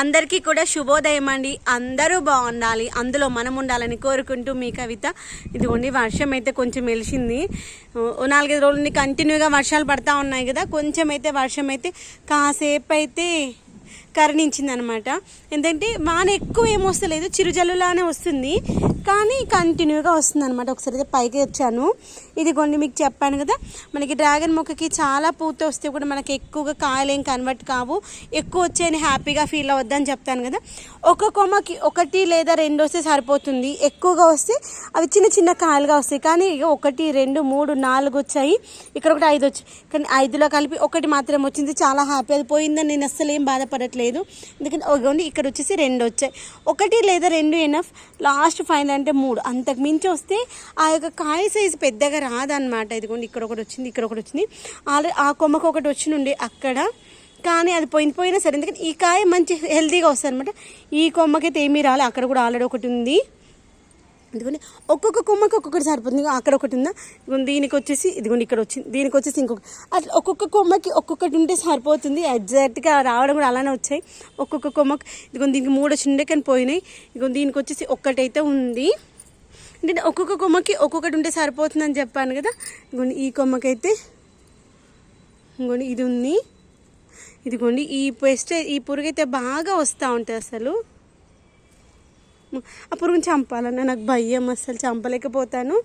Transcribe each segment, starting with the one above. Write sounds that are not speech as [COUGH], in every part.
అందరికీ కూడా శుభోదయం అండి. అందరూ బాగుండాలి. అందులో మనం ఉండాలని కోరుకుంటూ మీ కవిత ఇదిగోండి వర్షం అయితే కొంచెం వెలిసింది. నాలుగైదు రోజుల నుండి కంటిన్యూగా వర్షాలు పడతా ఉన్నాయి కదా కొంచెం అయితే వర్షం అయితే కాసేపు అయితే కరణించిందనమాట. ఎందుకంటే వాన ఎక్కువ ఏమొస్తలేదు చిరుజల్లులానే వస్తుంది. కానీ కంటిన్యూగా వస్తుంది అనమాట ఒకసారి అయితే పైకి వచ్చాను. ఇది కొన్ని మీకు చెప్పాను కదా మనకి డ్రాగన్ మొక్కకి చాలా పూత వస్తే కూడా మనకి ఎక్కువగా కాయలు ఏం కన్వర్ట్ కావు. ఎక్కువ వచ్చాయని హ్యాపీగా ఫీల్ అవద్దని చెప్తాను కదా. ఒక కొమ్మకి ఒకటి లేదా రెండు వస్తే సరిపోతుంది. ఎక్కువగా వస్తే అవి చిన్న చిన్న కాయలుగా వస్తాయి. కానీ ఇక ఒకటి రెండు మూడు నాలుగు వచ్చాయి. ఇక్కడ ఒకటి ఐదు వచ్చాయి. కానీ ఐదులో కలిపి ఒకటి మాత్రం వచ్చింది. చాలా హ్యాపీ అది పోయిందని నేను అస్సలు ఏం బాధపడట్లేదు. ఎందుకంటే ఓన్లీ ఇక్కడ వచ్చేసి రెండు వచ్చాయి. ఒకటి లేదా రెండు ఎనఫ్ లాస్ట్ ఫైనల్ అంటే మూడు. అంతకు మించి వస్తే ఆ యొక్క కాయ సైజు పెద్దగా రాదనమాట ఇదిగోండి ఇక్కడ ఒకటి వచ్చింది ఇక్కడ ఒకటి వచ్చింది. ఆల్రెడీ ఆ కొమ్మకు ఒకటి వచ్చినుండే అక్కడ. కానీ అది పోయిన పోయినా సరే. ఎందుకంటే ఈ కాయ మంచి హెల్తీగా వస్తుంది అనమాట ఈ కొమ్మకైతే ఏమీ రాలే. అక్కడ కూడా ఆల్రెడీ ఒకటి ఉంది. ఇదిగోండి. ఒక్కొక్క కొమ్మకి ఒక్కొక్కటి సరిపోతుంది. అక్కడ ఒకటి ఉందా? దీనికి వచ్చేసి ఇదిగోండి ఇక్కడ వచ్చింది దీనికి వచ్చేసి ఇంకొక అట్లా ఒక్కొక్క కొమ్మకి ఒక్కొక్కటి ఉంటే సరిపోతుంది. ఎగ్జాక్ట్గా రావడం కూడా అలానే వచ్చాయి. ఒక్కొక్క కొమ్మకి ఇదిగోండి దీనికి మూడు వచ్చి కానీ పోయినాయి. ఇదిగో దీనికి వచ్చేసి ఒక్కటైతే ఉంది. అంటే ఒక్కొక్క కొమ్మకి ఒక్కొక్కటి ఉంటే సరిపోతుందని చెప్పాను కదా. ఇదిగోండి ఈ కొమ్మకైతే ఇంకోండి ఇది ఉంది. ఇదిగోండి ఈ పెస్ట్ ఈ పురుగు అయితే బాగా వస్తూ ఉంటుంది అసలు. ఆ పురుగుని చంపాలన్న నాకు భయం అసలు చంపలేకపోతాను.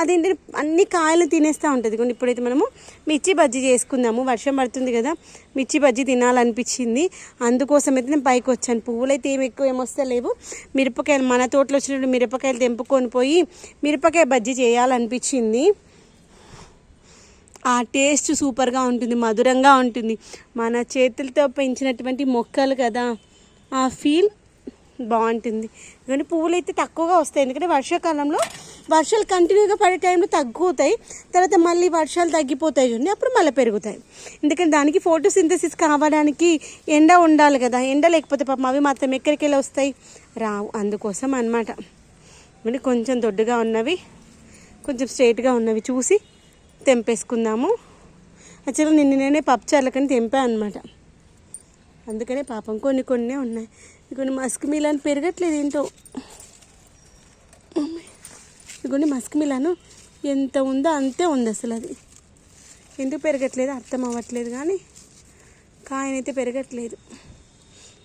అదేంటి అన్ని కాయలు తినేస్తూ ఉంటుంది. కొన్ని ఇప్పుడైతే మనము మిర్చి బజ్జీ చేసుకుందాము. వర్షం పడుతుంది కదా మిర్చి బజ్జీ తినాలనిపించింది. అందుకోసం అయితే నేను పైకి వచ్చాను. పువ్వులు అయితే ఏమి ఎక్కువ ఏమొస్తలేవు మిరపకాయలు మన తోటలో వచ్చినప్పుడు మిరపకాయలు తెంపుకొని పోయి మిరపకాయ బజ్జీ చేయాలనిపించింది. ఆ టేస్ట్ సూపర్గా ఉంటుంది మధురంగా ఉంటుంది. మన చేతులతో పెంచినటువంటి మొక్కలు కదా ఆ ఫీల్ బాగుంటుంది. కానీ పువ్వులు అయితే తక్కువగా వస్తాయి. ఎందుకంటే వర్షాకాలంలో వర్షాలు కంటిన్యూగా పడే టైంలో తగ్గుతాయి. తర్వాత మళ్ళీ వర్షాలు తగ్గిపోతాయి చూడండి. అప్పుడు మళ్ళీ పెరుగుతాయి. ఎందుకంటే దానికి ఫోటోసింథసిస్ కావడానికి ఎండ ఉండాలి కదా. ఎండ లేకపోతే పాపం అవి మాత్రం ఎక్కడికి వెళ్ళి వస్తాయి? రావు. అందుకోసం అనమాట మరి కొంచెం దొడ్డుగా ఉన్నవి కొంచెం స్ట్రైట్గా ఉన్నవి చూసి తెంపేసుకుందాము. యాక్చువల్గా నిన్న నేనే పప్పుచార్లకని తెంపా అనమాట అందుకనే పాపం కొన్ని కొన్ని ఉన్నాయి. ఇగోని మస్క్ మిలాన్ పెరగట్లేదు ఏంటో. ఇగోని మస్క్ మిలాను ఎంత ఉందో అంతే ఉంది అసలు అది. ఎందుకు పెరగట్లేదు? అర్థం అవ్వట్లేదు కానీ కాయనైతే పెరగట్లేదు.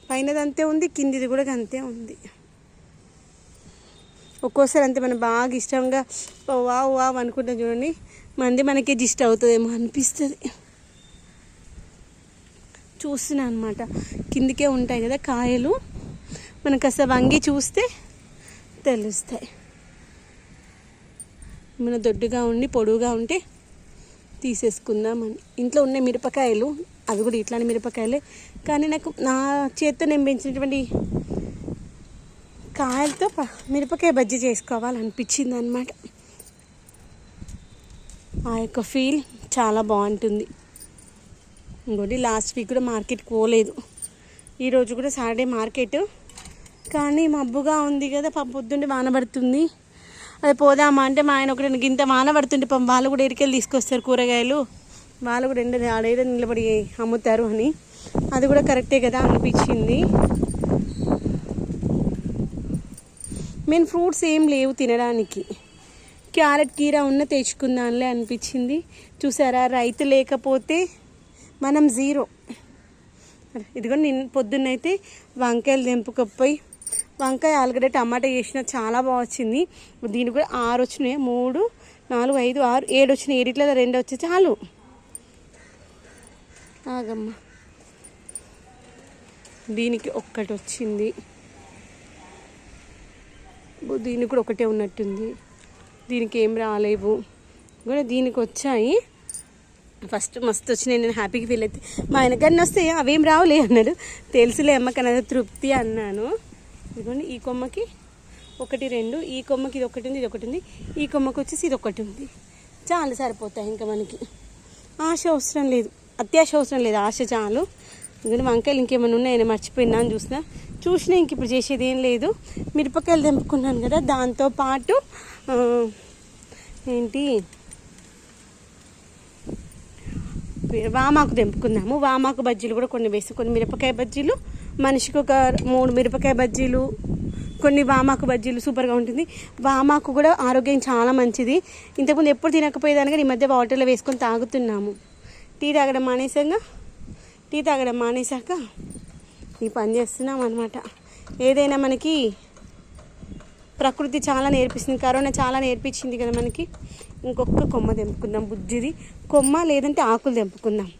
పైనది అంతే ఉంది కిందిది కూడా అంతే ఉంది. ఒక్కోసారి అంతే మనం బాగా ఇష్టంగా వావ్ వావ్ అనుకుంటాం చూడండి. మంది మనకి జిస్ట్ అవుతుందేమో అనిపిస్తుంది. చూస్తున్నాను అనమాట కిందికే ఉంటాయి కదా కాయలు. మనకు అసలు వంగి చూస్తే తెలుస్తాయి. మన దొడ్డుగా ఉండి పొడువుగా ఉంటే తీసేసుకుందామని. ఇంట్లో ఉన్న మిరపకాయలు అవి కూడా ఇట్లాంటి మిరపకాయలే. కానీ నాకు నా చేత్తో నేను పెంచినటువంటి కాయలతో మిరపకాయ బజ్జీ చేసుకోవాలనిపించింది అనమాట ఆ యొక్క ఫీల్ చాలా బాగుంటుంది. ఇంకోటి లాస్ట్ వీక్ కూడా మార్కెట్కి పోలేదు. ఈరోజు కూడా సాటర్డే మార్కెట్ కానీ మబ్బుగా ఉంది కదా పాప పొద్దుండి వాన పడుతుంది. అది పోదామా అంటే మా ఆయన ఒకటి ఇంత వాన పడుతుంటే పాపం వాళ్ళు కూడా ఎరికెళ్ళి తీసుకొస్తారు కూరగాయలు. వాళ్ళు కూడా ఎండ ఆడేదో నిలబడి అమ్ముతారు అని. అది కూడా కరెక్టే కదా అనిపించింది. మెయిన్ ఫ్రూట్స్ ఏం లేవు తినడానికి. క్యారెట్ కీరా ఉన్న తెచ్చుకుందాంలే అనిపించింది. చూసారా రైతు లేకపోతే మనం జీరో. ఇదిగో నిన్న పొద్దున్నైతే వంకాయలు తెంపుకపోయి వంకాయ ఆలుగడ్డ టమాటా చేసిన చాలా బాగా వచ్చింది. దీనికి కూడా ఆరు వచ్చినాయి. మూడు నాలుగు ఐదు ఆరు ఏడు వచ్చినాయి. ఏడిట్లో రెండు వచ్చి చాలు. ఆగమ్మా. దీనికి ఒక్కటి వచ్చింది. దీనికి కూడా ఒకటే ఉన్నట్టుంది. దీనికి ఏం రాలేవు. కూడా దీనికి వచ్చాయి. ఫస్ట్ మస్తు వచ్చినాయి. నేను హ్యాపీగా ఫీల్ అయితే మా ఆయనకన్నా వస్తే అవేం రావులే అన్నాడు. తెలుసులే అమ్మకని అది తృప్తి అన్నాను. ఇదిగోండి ఈ కొమ్మకి ఒకటి రెండు ఈ కొమ్మకి ఇది ఒకటి ఉంది ఇది ఒకటి ఉంది. ఈ కొమ్మకి వచ్చేసి ఇది ఒకటి ఉంది. చాలు సరిపోతాయి ఇంకా మనకి. ఆశ అవసరం లేదు. అత్యాశ అవసరం లేదు. ఆశ చాలు. ఎందుకంటే వంకాయలు ఇంకేమైనా ఉన్నాయని మర్చిపోయినా అని చూసిన. చూసినా ఇంక ఇప్పుడు చేసేది ఏం లేదు. మిరపకాయలు తెంపుకున్నాను కదా దాంతో పాటు ఏంటి? వామాకు తెంపుకుందాము. వామాకు బజ్జీలు కూడా కొన్ని వేసి కొన్ని మిరపకాయ బజ్జీలు మనిషికి ఒక మూడు మిరపకాయ బజ్జీలు కొన్ని వామాకు బజ్జీలు సూపర్గా ఉంటుంది. వామాకు కూడా ఆరోగ్యం చాలా మంచిది. ఇంతకుముందు ఎప్పుడు తినకపోయేదానికి కానీ ఈ మధ్య వాటర్లో వేసుకొని తాగుతున్నాము. టీ తాగడం మానేసాక టీ తాగడం మానేశాక ఈ పని చేస్తున్నాం అనమాట ఏదైనా మనకి ప్రకృతి చాలా నేర్పిస్తుంది. కరోనా చాలా నేర్పించింది కదా మనకి. ఇంకొక కొమ్మ తెంపుకుందాం బుజ్జిది. కొమ్మ లేదంటే ఆకులు తెంపుకుందాం.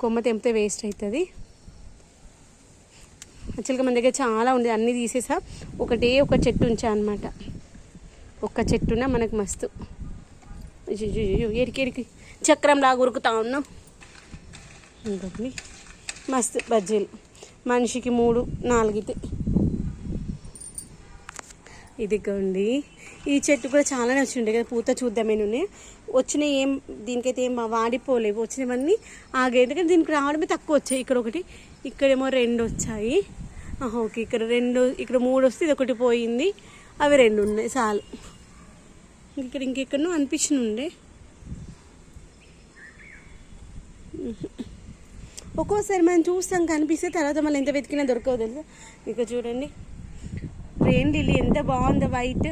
కొమ్మ తెంపితే వేస్ట్ అవుతుంది. యాక్చువల్గా మన దగ్గర చాలా ఉంది అన్నీ తీసేసా. ఒకటే ఒక చెట్టు ఉంచా అనమాట ఒక్క చెట్టున మనకు మస్తు. ఎరికి ఎరికి చక్రం ఉరుకుతా ఉన్నాం. ఇంకొకటి మస్తు బజ్జీలు. మనిషికి మూడు నాలుగితే. ఇదిగోండి. ఈ చెట్టు కూడా చాలా వచ్చిండే కదా పూత చూద్దామే నూనె. వచ్చిన ఏం దీనికైతే ఏం వాడిపోలేవు. వచ్చినవన్నీ ఆగే ఎందుకంటే దీనికి రావడమే తక్కువ వచ్చాయి. ఇక్కడ ఒకటి ఇక్కడేమో రెండు వచ్చాయి. ఓకే. ఇక్కడ రెండు ఇక్కడ మూడు వస్తే ఇది ఒకటి పోయింది. అవి రెండు ఉన్నాయి చాలు. ఇక్కడ ఇంకెక్కడనో అనిపించిన ఉండే ఒక్కోసారి మనం చూస్తాం కనిపిస్తే తర్వాత మళ్ళీ ఎంత వెతికినా దొరకవు తెలుసా? ఇక చూడండి. రెయిన్ లిల్లీ ఎంత బాగుందో వైట్.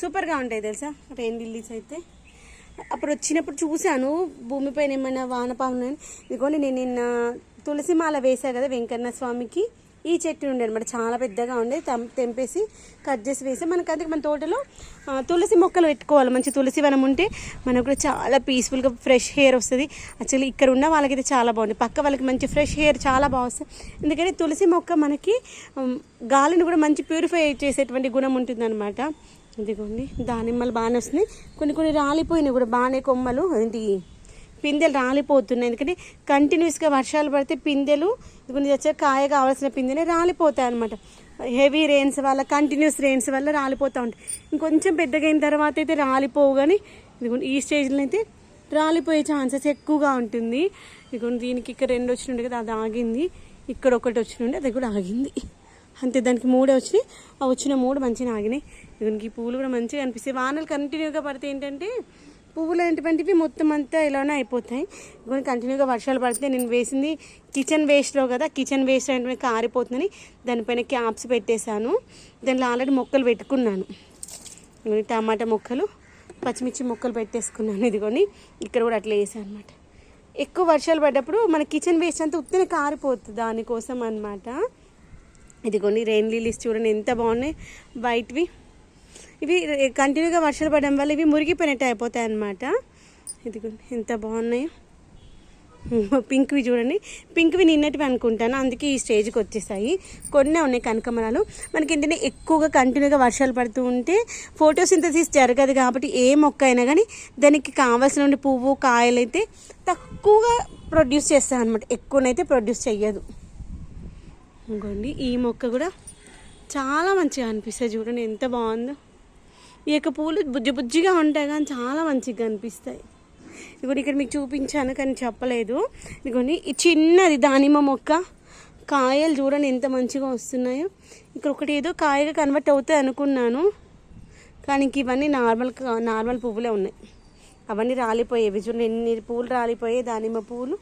సూపర్గా ఉంటాయి తెలుసా రెయిన్ లిల్లీస్ అయితే. అప్పుడు వచ్చినప్పుడు చూశాను భూమిపైన ఏమైనా వానపాములు ఇదిగోండి నేను నిన్న తులసిమాల మాల కదా వెంకన్న స్వామికి. ఈ చెట్టు ఉండే అనమాట చాలా పెద్దగా ఉండే తం- తెంపేసి కట్ చేసి వేసి మనకు అందుకే మన తోటలో తులసి మొక్కలు పెట్టుకోవాలి. మంచి తులసి వనం ఉంటే మనకు కూడా చాలా పీస్ఫుల్గా ఫ్రెష్ హెయిర్ వస్తుంది. యాక్చువల్లీ ఇక్కడ ఉన్న వాళ్ళకైతే చాలా బాగుంది. పక్క వాళ్ళకి మంచి ఫ్రెష్ హెయిర్ చాలా బాగా వస్తుంది. ఎందుకంటే తులసి మొక్క మనకి గాలిని కూడా మంచి ప్యూరిఫై చేసేటువంటి గుణం ఉంటుందన్నమాట. ఇదిగోండి దానిమ్మలు బాగానే వస్తున్నాయి. కొన్ని కొన్ని రాలిపోయినాయి కూడా బాగానే కొమ్మలు. ఏంటి పిందెలు రాలిపోతున్నాయి. ఎందుకంటే కంటిన్యూస్గా వర్షాలు పడితే పిందెలు కొన్ని వచ్చే కాయ కావాల్సిన పిందెలే రాలిపోతాయి అనమాట హెవీ రెయిన్స్ వల్ల కంటిన్యూస్ రెయిన్స్ వల్ల రాలిపోతూ ఉంటాయి. ఇంకొంచెం పెద్దగా అయిన తర్వాత అయితే రాలిపోవు కానీ ఇదిగోండి ఈ స్టేజ్లో అయితే రాలిపోయే ఛాన్సెస్ ఎక్కువగా ఉంటుంది. ఇదిగోండి దీనికి ఇక్కడ రెండు వచ్చినుండే కదా అది ఆగింది. ఇక్కడ ఒకటి వచ్చినండి అది కూడా ఆగింది. అంతే దానికి మూడే వచ్చినాయి. ఆ వచ్చిన మూడు మంచిగా ఆగినాయి. ఇదిగోనికి ఈ పూలు కూడా మంచిగా అనిపిస్తాయి. వానలు కంటిన్యూగా పడితే ఏంటంటే పువ్వులు అనేటువంటివి మొత్తం అంతా ఇలానే అయిపోతాయి. కొన్ని కంటిన్యూగా వర్షాలు పడితే నేను వేసింది కిచెన్ వేస్ట్లో కదా కిచెన్ వేస్ట్ అంటే కారిపోతుందని దానిపైన క్యాప్స్ పెట్టేశాను. దానిలో ఆల్రెడీ మొక్కలు పెట్టుకున్నాను. టమాటా మొక్కలు పచ్చిమిర్చి మొక్కలు పెట్టేసుకున్నాను. ఇదిగోని ఇక్కడ కూడా అట్లా వేసాను అనమాట ఎక్కువ వర్షాలు పడ్డప్పుడు మన కిచెన్ వేస్ట్ అంతా ఉత్తనే కారిపోతుంది దానికోసం అనమాట ఇదిగోని రెయిన్ లిలీస్ చూడండి ఎంత బాగున్నాయి. వైట్వి ఇవి కంటిన్యూగా వర్షాలు పడడం వల్ల ఇవి మురిగిపోయినట్టు అయిపోతాయి అన్నమాట. ఇదిగోండి ఎంత బాగున్నాయి. పింక్వి చూడండి. పింక్వి నిన్నటివి అనుకుంటాను అందుకే ఈ స్టేజ్కి వచ్చేసాయి. కొన్ని ఉన్నాయి కనకమరాలు. మనకి ఏంటంటే ఎక్కువగా కంటిన్యూగా వర్షాలు పడుతూ ఉంటే ఫోటోసింథసిస్ జరగదు కాబట్టి ఏ మొక్క అయినా కానీ దానికి కావాల్సిన పువ్వు కాయలు అయితే తక్కువగా ప్రొడ్యూస్ చేస్తాను అనమాట ఎక్కువనైతే ప్రొడ్యూస్ చెయ్యదు. ఇంకోండి ఈ మొక్క కూడా చాలా మంచిగా అనిపిస్తుంది చూడండి ఎంత బాగుందో. ఈ యొక్క పూలు బుజ్జి బుజ్జిగా ఉంటాయి కానీ చాలా మంచిగా అనిపిస్తాయి. ఇదిగోని ఇక్కడ మీకు చూపించాను కానీ చెప్పలేదు. ఇదిగోండి ఈ చిన్నది దానిమ్మ మొక్క కాయలు చూడండి ఎంత మంచిగా వస్తున్నాయో. ఇక్కడ ఒకటి ఏదో కాయగా కన్వర్ట్ అవుతాయి అనుకున్నాను. కానీ ఇవన్నీ నార్మల్ నార్మల్ పువ్వులే ఉన్నాయి. అవన్నీ రాలిపోయేవి. చూడండి ఎన్ని పువ్వులు రాలిపోయాయి దానిమ్మ పువ్వులు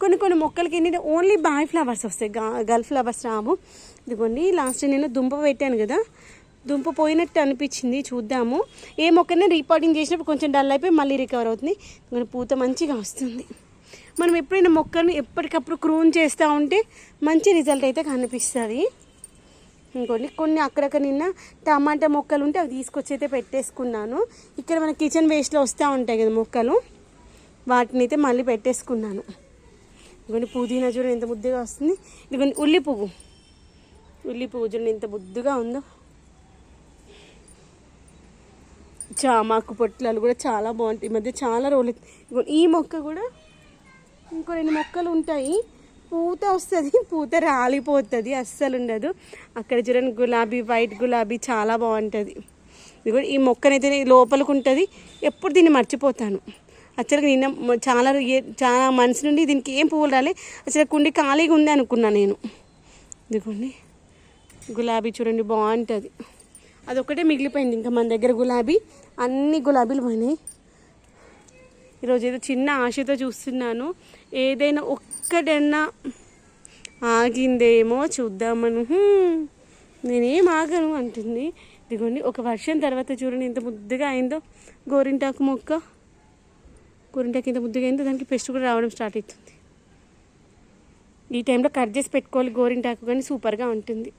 కొన్ని కొన్ని మొక్కలకి ఏంటంటే ఓన్లీ బాయ్ ఫ్లవర్స్ వస్తాయి. గా- గర్ల్ ఫ్లవర్స్ రావు. ఇదిగోండి లాస్ట్ నేను దుంప పెట్టాను కదా. దుంప పోయినట్టు అనిపించింది. చూద్దాము. ఏ మొక్కనే రీపాటింగ్ చేసినప్పుడు కొంచెం డల్ అయిపోయి మళ్ళీ రికవర్ అవుతుంది. పూత మంచిగా వస్తుంది. మనం ఎప్పుడైనా మొక్కని ఎప్పటికప్పుడు క్రూన్ చేస్తూ ఉంటే మంచి రిజల్ట్ అయితే కనిపిస్తుంది. ఇంకోటి కొన్ని అక్కడక్కడ నిన్న టమాటా మొక్కలు ఉంటే అవి తీసుకొచ్చి అయితే పెట్టేసుకున్నాను. ఇక్కడ మన కిచెన్ వేస్ట్లో వస్తూ ఉంటాయి కదా మొక్కలు. వాటిని అయితే మళ్ళీ పెట్టేసుకున్నాను. ఇంకొన్ని పుదీనా చూడండి ఎంత ముద్దుగా వస్తుంది. ఇంకొన్ని ఉల్లి పువ్వు ఉల్లి పువ్వు చూడండి ఎంత ముద్దుగా ఉందో. చామాకు పొట్లాలు కూడా చాలా బాగుంటాయి. ఈ మధ్య చాలా రోజులు ఈ మొక్క కూడా ఇంకో రెండు మొక్కలు ఉంటాయి. పూత వస్తుంది. [LAUGHS] పూత రాలిపోతుంది. అస్సలు ఉండదు. అక్కడ చూడండి గులాబీ వైట్ గులాబీ చాలా బాగుంటుంది. ఇది కూడా ఈ మొక్కనైతే లోపలికి ఉంటుంది. ఎప్పుడు దీన్ని మర్చిపోతాను. యాక్చువల్గా నిన్న చాలా చాలా మనసు నుండి దీనికి ఏం పువ్వులు రాలే. అసలు కుండి ఖాళీగా ఉంది అనుకున్నా నేను. ఇదిగోండి. గులాబీ చూడండి బాగుంటుంది. అదొక్కటే మిగిలిపోయింది. ఇంకా మన దగ్గర గులాబీ అన్ని గులాబీలు పోయినాయి. ఈరోజు ఏదో చిన్న ఆశతో చూస్తున్నాను. ఏదైనా ఒక్కడన్నా ఆగిందేమో చూద్దామను. నేనేం ఆగను అంటుంది. ఇదిగోండి ఒక వర్షం తర్వాత చూడండి ఎంత ముద్దుగా అయిందో. గోరింటాకు మొక్క. గోరింటాకు ఎంత ముద్దుగా అయిందో దానికి పెస్ట్ కూడా రావడం స్టార్ట్ అవుతుంది. ఈ టైంలో కట్ చేసి పెట్టుకోవాలి గోరింటాకు కానీ సూపర్గా ఉంటుంది.